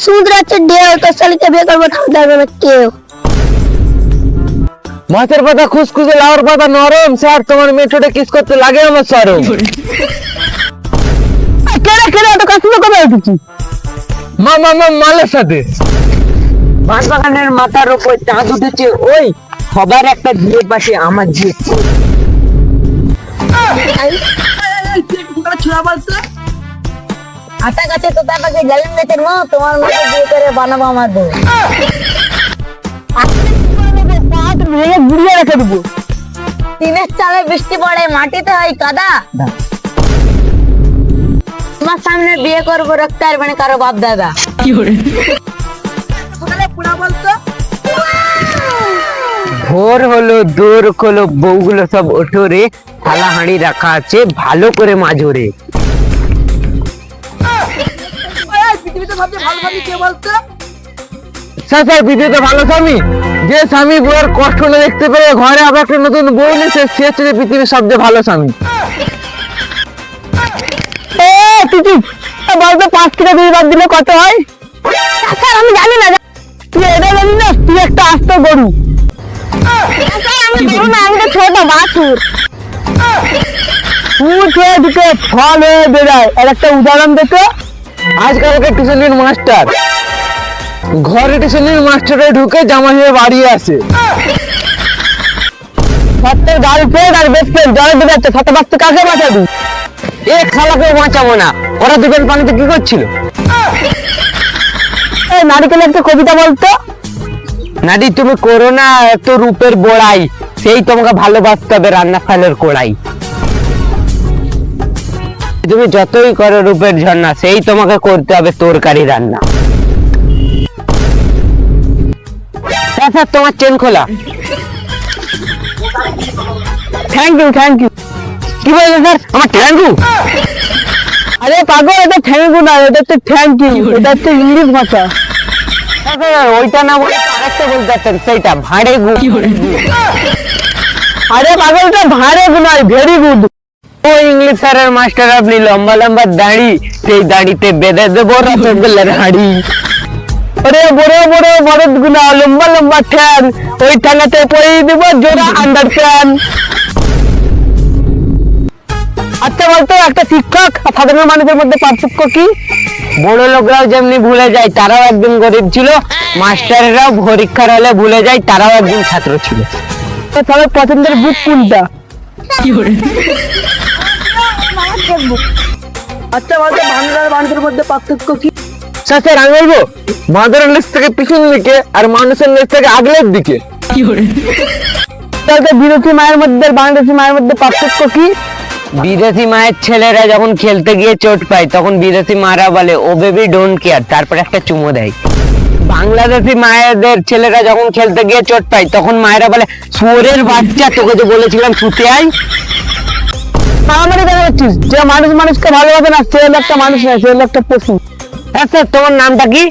সমুদ্র আছে ঢেউ তোর শালিকে বিয়ে করব থামতে পারবে না কেউ মাছের পাতা খুসখুসে লাউর পাতা নরম স্যার তোমার মেঠোটা কিস করতে লাগে আমার সরম কেন কেন এত কাছে কবে উঠেছি মা মা মা মালের সাথে বাঁশবাগানের মাথার উপর চাঁদ উঠেছে ওই সবার একটা ঝিয়ের পাশে আমার ঝিয়ে আটা গাছে তো তারপরে জালেন গাছের মা তোমার মেয়ে বিয়ে করে বানাবো আমার বউ ভেঙে গুড়িয়ে রেখে দেবো টিনের চালে বৃষ্টি পড়ে মাটিতে হয় কাদা। তোমার সামনে বিয়ে করব রক্ত আর মানে কারও বাপ দাদা। ভোর হলো দোর হলো বউগুলো সব ওঠো রে থালা হাঁড়ি রাখা আছে ভালো করে স্যার ভালো স্বামী। যে স্বামী বউয়ের কষ্ট না দেখতে পেরে ঘরে আবার একটা নতুন বউ নিয়েছে সে হচ্ছে পৃথিবীর সবচেয়ে ভালো স্বামী। বলতো পাঁচ কিলো দুই বাদ দিলে কত হয়? স্যার, আমি জানি না তুই এটা জানি না, তুই একটা আস্ত গরু। ছোট বাছুর। ফল হয়ে বেড়ায়। আর একটা উদাহরণ দেখো আজকালকে টিউশনের মাস্টার। ঘরে টিউশনের মাস্টারে ঢুকে জামা হয়ে বাড়ি আসে। সত্যের গার্লফ্রেন্ড আর বেস্ট ফ্রেন্ড জলে ডুবে যাচ্ছে। সত্য বাচ্চা কাকে বাঁচাবি? এক শালাকে বাঁচাবো না। ওরা দুজন পানিতে কি করছিল? নারিকেল একটা কবিতা বলতো? নাদি তুমি করো না, এত রূপের বড়াই সেই তোমাকে ভালোবাসতে হবে রান্না ফালের কোড়াই তুমি যতই করো রূপের ঝর্ণা সেই তোমাকে করতে হবে তরকারি রান্না। স্যার, স্যার তোমার চেন খোলা। থ্যাংক ইউ থ্যাংক ইউ কি বলছো স্যার? আমার ট্যাঙ্কু আরে পাগল এটা থ্যাংক ইউ না এটা হচ্ছে থ্যাংক ইউ এটা হচ্ছে ইংলিশ ভাষা। স্যার, ওইটা না বলে আরেকটা বলতে পারতেন সেইটা ভাড়ে গু আরে পাগল এটা ভারে নয় ভেরি গুড। ও ইংলিশ স্যারের মাস্টার আপনি লম্বা লম্বা দাড়ি, সেই দাড়িতে বেঁধে দেবো রসগোল্লার হাড়ি। আরে বড় বড় বরদ গুনা, লম্বা লম্বা ঠ্যান, ওই ঠ্যানাতে পরিয়ে দিব জোড়া আন্ডার প্যান আচ্ছা বলতো, একটা শিক্ষক আর সাধারণ মানুষের মধ্যে পার্থক্য কি? বড় লোকরাও যেমনি ভুলে যায়, তারাও একদিন গরিব ছিল। মাস্টারেরাও পরীক্ষার হলে ভুলে যায়, তারাও একদিন ছাত্র ছিল। তো সবার পছন্দের বুক কোনটা? আচ্ছা আর মানুষের মধ্যে পার্থক্য কি? স্যার স্যার আমি বলব বাঁদরের লেজ থেকে পিছন দিকে আর মানুষের লেজ থেকে আগলের দিকে। তাহলে বিরোধী মায়ের মধ্যে আর বাংলাদেশি মায়ের মধ্যে পার্থক্য কি? বিদেশি মায়ের ছেলেরা যখন খেলতে গিয়ে চোট পায় তখন বিদেশি মারা বলে ও বেবি ডোন্ট কেয়ার তারপর একটা চুমো দেয়। বাংলাদেশি মায়েদের ছেলেরা যখন খেলতে গিয়ে চোট পায় তখন মায়েরা বলে শুয়োরের বাচ্চা তোকে যে বলেছিলাম ছুটে আয়। মারামারি দেখা যাচ্ছিস যে মানুষ মানুষকে ভালোবাসে না সে হলো একটা মানুষ নয় সে হলো একটা পশু। হ্যাঁ স্যার তোমার নামটা কি?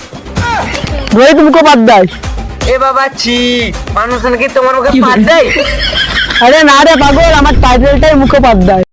রোহিত মুখোপাধ্যায়। এ বাবা ছি মানুষ নাকি তোমার মুখে পাত দেয়? আরে না রে পাগল আমার টাইটেলটাই মুখোপাধ্যায়।